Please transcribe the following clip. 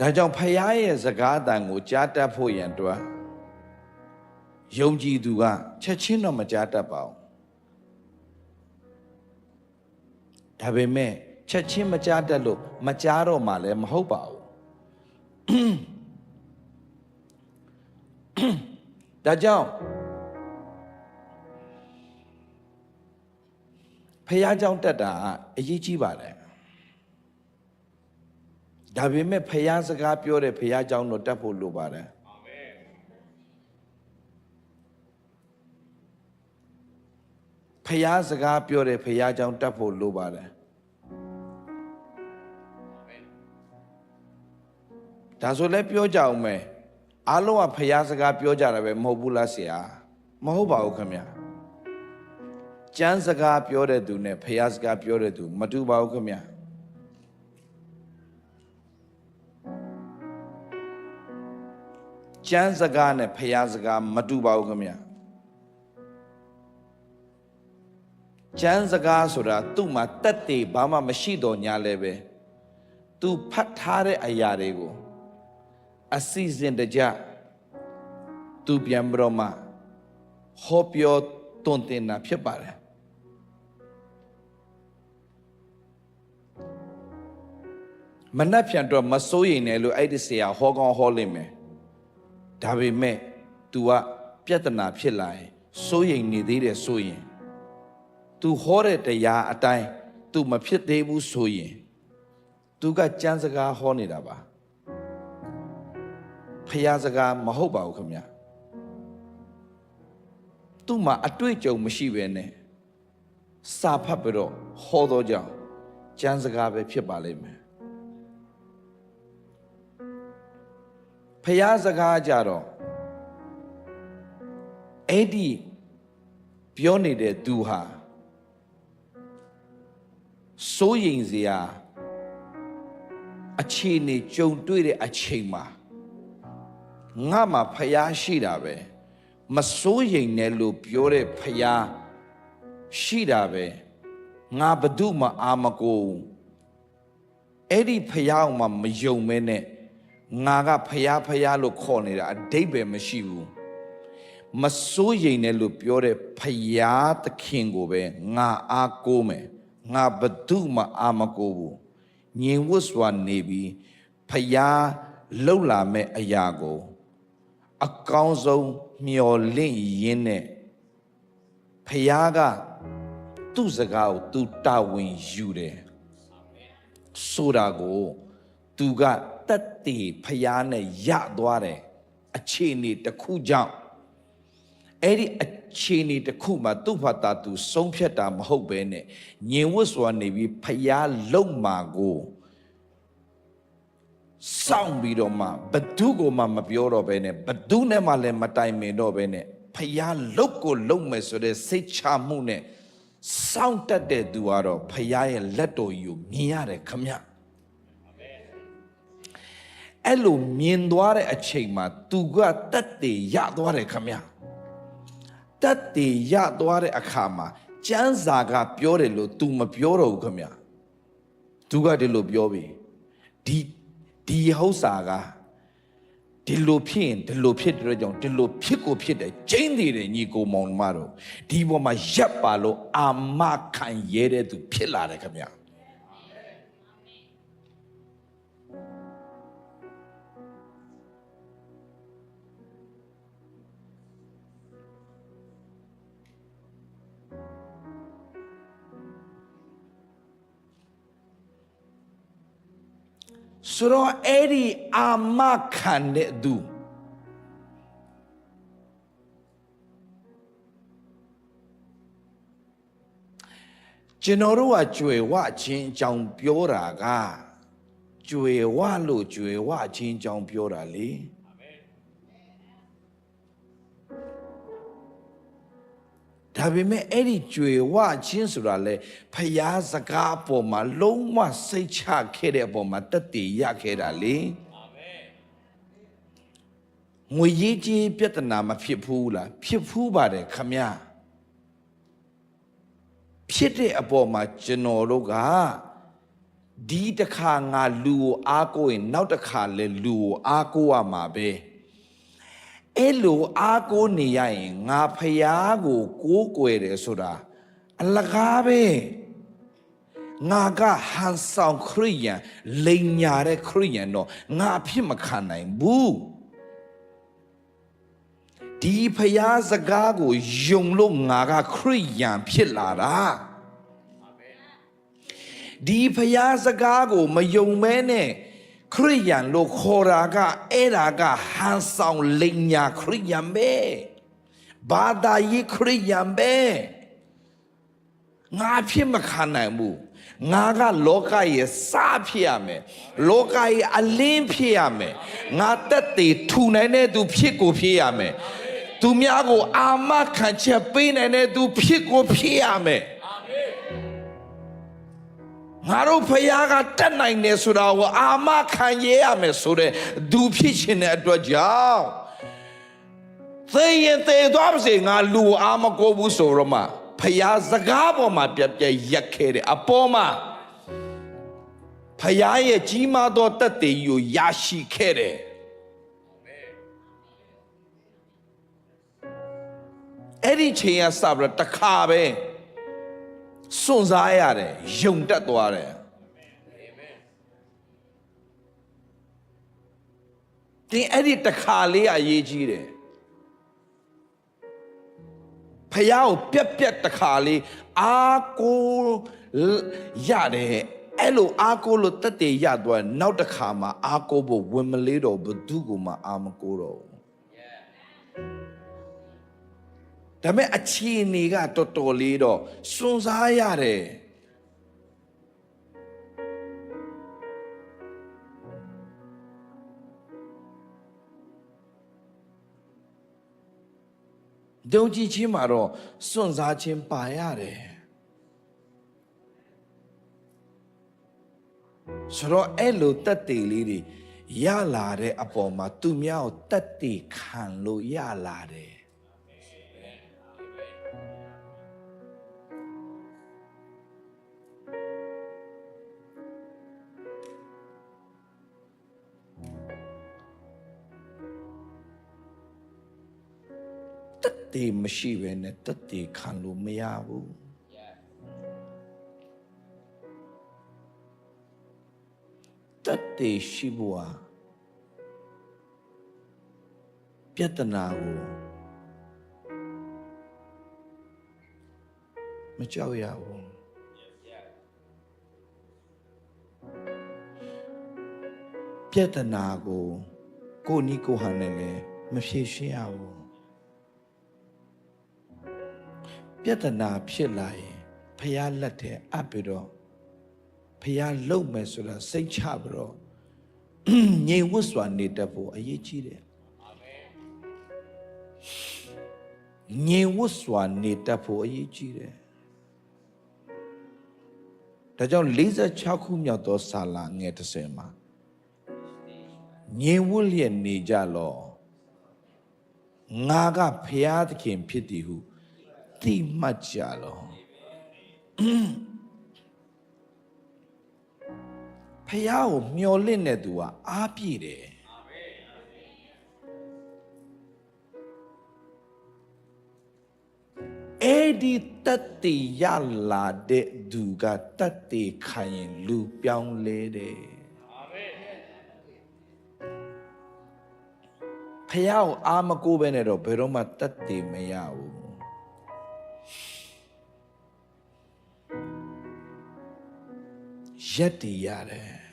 ဒါကြောင့်ဖခင်ရဲ့စကားအတန်ကိုကြားတတ်ဖို့ရန်အတွက်ယုံကြည်သူကချက်ချင်းတော့မကြားတတ်ပါဘူးဒါပေမဲ့ချက်ချင်းမကြားတတ်လို့မကြားတော့မှလည်းမဟုတ်ပါဘူးဒါကြောင့်ဖះเจ้าတက်တာအရေးကြီးပါတယ် ဒါပေမဲ့ဖះစကားပြောတဲ့ဖះเจ้าတော့တက်ဖို့လိုပါတယ်ဖះစကားပြောတဲ့ဖះเจ้าတက်ဖို့လိုပါတယ်ဒါဆိုလည်းပြောကြအောင်မယ်အားလုံးကဖះစကားပြောကြတာပဲမဟုတ်ဘူးလားဆရာမဟုတ်ပါဘူးခင်ဗျာကျမ်းစကားပြောတဲ့သူနဲ့ဖះစကားပြောတဲ့သူမတူပါဘူးခင်ဗျာ ကျမ်းစကားနဲ့ဖះစကားမတူပါဘူးခင်ဗျာကျမ်းစကားဆိုတာသူ့မှာတက်တည်ဘာမှမရှိတော့ညာလဲပဲသူဖတ်ထားတဲ့အရာတွေကိုအစီအစဉ်တကြသူပြန်ပြီးတော့မှဟောပြောတွင်တင်တာဖြစ်ပါတယ်မနှက်ပြန်တော့မစိုးရိမ်နဲ့လို့အဲ့ဒီဆရာဟောကောင်းဟောလိမ့်မယ် ဒါပေမဲ့ तू ကပြဿနာဖြစ်လာရင်စိုးရိမ်နေသေးတယ်ဆိုရင် तू ဟောတဲ့တရားအတိုင်း तू မဖြစ်သေးဘူးဆိုရင် तू ကကြမ်းစကားဟောနေတာပါဖျားစကားမဟုတ်ပါဘူးခင်ဗျာသူ့မှာအတွေ့အကြုံမရှိပဲနဲ့စာဖတ်ပြီးတော့ဟောတော့ကြောင်ကြမ်းစကားပဲဖြစ်ပါလိမ့်မယ် ဖျားစကားကြတော့အဲ့ဒီပြောနေတဲ့သူဟာစိုးရိမ်စရာအခြေအနေကြုံတွေ့တဲ့အချိန်မှာငါမှာဖျားရှိတာပဲမစိုးရိမ်နဲ့လို့ပြောတဲ့ဖျားရှိတာပဲငါဘဒုမအာမကိုအဲ့ဒီဖျားအောင်မှမယုံမဲနဲ့ ငါကဖျားဖျားလို့ခေါ်နေတာအတိတ်ပဲမရှိဘူးမစိုးရိမ်နဲ့လို့ပြောတဲ့ဖျားသခင်ကိုပဲငါအားကိုးမယ်ငါဘဒုမအာမကိုဘူးညင်ဝတ်စွာနေပြီးဖျားလှုပ်လာမဲ့အရာကို အကောင်းဆုံးမျော်လင့်ရင်းနဲ့ဖယားကသူ့စကားကိုသူတာဝန်ယူတယ်ဆိုတာကို သူကတက်တည်ဖယားနဲ့ရသွားတယ်အခြေအနေတစ်ခုကြောင့်အဲ့ဒီအခြေအနေတစ်ခုမှာသူ့ဘာသာသူဆုံးဖြတ်တာမဟုတ်ပဲနဲ့ညင်ဝတ်စွာနေပြီးဖယားလုံမာကိုစောင့်ပြီးတော့မှဘသူကိုမှမပြောတော့ဘဲနဲ့ဘသူနဲ့မှလည်းမတိုင်ပင်တော့ဘဲနဲ့ဖယားလုတ်ကိုလုတ်မယ်ဆိုတဲ့စိတ်ချမှုနဲ့စောင့်တတ်တဲ့သူကတော့ဖယားရဲ့လက်တော်ကြီးကိုမြင်ရတယ်ခမ အဲ့လိုမြင်သွားတဲ့အချိန်မှာသူကတက်တည်ရသွားတယ်ခမတက်တည်ရသွားတဲ့အခါမှာကျမ်းစာကပြောတယ်လို့ तू မပြောတော့ဘူးခမသူကဒီလိုပြောပြီဒီဒီဟုတ်စာကဒီလိုဖြစ်ရင်ဒီလိုဖြစ်တဲ့ကြောင့်ဒီလိုဖြစ်ကိုဖြစ်တယ်ကျင်းသေးတယ်ညီကိုမောင်မတို့ဒီပေါ်မှာရပ်ပါလို့အာမခံရဲတဲ့သူဖြစ်လာတယ်ခင် ဆိုတော့အဲ့ဒီအာမခံတဲ့သူကျွန်တော်တို့ကကြွယ်ဝခြင်းအကြောင်းပြောတာကကြွယ်ဝလို့ကြွယ်ဝခြင်းအကြောင်းပြောတာလေ ဒါပေမဲ့အဲ့ဒီကြွယ်ဝခြင်းဆိုတာလေဖျားစကားအပေါ်မှာလုံးဝစိတ်ချခဲ့တဲ့အပေါ်မှာတက်တည်ရခဲ့တာလေငွေရေးကြေးပြဿနာမဖြစ်ဘူးလားဖြစ်ဘူးပါတယ်ခမညာဖြစ်တဲ့အပေါ်မှာကျွန်တော်တို့ကဒီတစ်ခါငါလူကိုအားကိုးရင် နောက်တစ်ခါလဲလူကိုအားကိုးရမှာပဲ အဲ့လိုအားကိုးနေရရင်ငါဖယားကို ကိုးကွယ်တယ်ဆိုတာအလကားပဲငါကဟန်ဆောင်ခရိယန်လိန်ညာတဲ့ခရိယန်တော့ငါအဖြစ်မခံနိုင်ဘူးဒီဖယားစကားကိုယုံလို့ငါကခရိယန်ဖြစ်လာတာဒီဖျားစကားကိုမယုံမဲနဲ့ ခရိယန်လို့ခေါ်တာကအဲ့ဒါကဟန်ဆောင်လိန်ညာခရိယန်ပဲဘာသာရေးခရိယန်ပဲငါဖြစ်မခံနိုင်ဘူးငါကလောကရဲ့စားဖြစ်ရမယ်လောကရဲ့အလင်းဖြစ်ရမယ်ငါတက်တည်ထူနိုင်တဲ့သူဖြစ်ကိုဖြစ်ရမယ်သူများကိုအာမခံချက်ပေးနိုင်တဲ့သူဖြစ်ကိုဖြစ်ရမယ် ငါတို့ဖခင်ကတတ်နိုင်တယ်ဆိုတာကိုအာမခံရရမယ်ဆိုတဲ့ဒူဖြစ်ခြင်းတဲ့အတွက်ကြောင့်သေရင်သေသွားပါစေငါလူကိုအာမကိုဘူးဆိုတော့မှဖခင်စကားပေါ်မှာပြက်ပြက်ရက်ခဲ့တယ်အပေါ်မှာဖခင်ရဲ့ကြီးမားသောတတ်တယ်ကြီးကိုရရှိခဲ့တယ်အဲ့ဒီချိန်ကစပြီးတော့တစ်ခါပဲ စွန့်စားရတယ်ယုံတက်သွားတယ်တင်အဲ့ဒီတစ်ခါလေးအရေးကြီးတယ်ဖះကိုပြက်ပြက်တစ်ခါလေးအာကိုရတယ်အဲ့လိုအာကိုလို့တက်တည်ရသွားရင်နောက်တစ်ခါမှာအာကိုဖို့ဝင်မလေးတော့ဘသူကမှအာမကိုတော့ဘူး ဒါပေမဲ့အခြေအနေကတော်တော်လေးတော့စွန့်စားရတယ်ဒုံကြည့်ချင်းမှာတော့စွန့်စားခြင်းပါရတယ်ဆိုတော့အဲ့လိုတက်တေလေးတွေရလာတဲ့အပေါ်မှာသူများကိုတက်တေခံလို့ရလာတယ် တက်တည်မရှိဘဲနဲ့တက်တည်ခံလို့မရဘူးတက်တည်ရှိဖို့ဟာပြဿနာကိုမကြောက်ရဘူးပြဿနာကိုကိုယ့်နီးကိုယ့်ဟန်နဲ့လည်းမဖြေရှင်းရဘူး ပြဿနာဖြစ်လာရင်ဖះလက်ထဲအပ်ပြီးတော့ဖះလုံမယ်ဆိုတာစိတ်ချပြီးတော့ငြိမ်ဝတ်စွာနေတတ်ဖို့အရေးကြီးတယ်ငြိမ်ဝတ်စွာနေတတ်ဖို့အရေးကြီးတယ်ဒါကြောင့်46ခုမြောက်သောစာလာငယ်30မှာငြိမ်ဝတ်လျက်နေကြလောငါကဖះသခင်ဖြစ်သည်ဟု တိမှတ်ကြလောဖះကိုမျော်လင့်တဲ့သူကအားပြည့်တယ်အဲ့ဒီတတ်တည်ရလာတဲ့သူကတတ်တည်ခံရင်လူပြောင်းလဲတယ်ဖះကိုအာမကိုးပဲနဲ့တော့ဘယ်တော့မှတတ်တည်မရဘူး ရက်တည်ရတယ်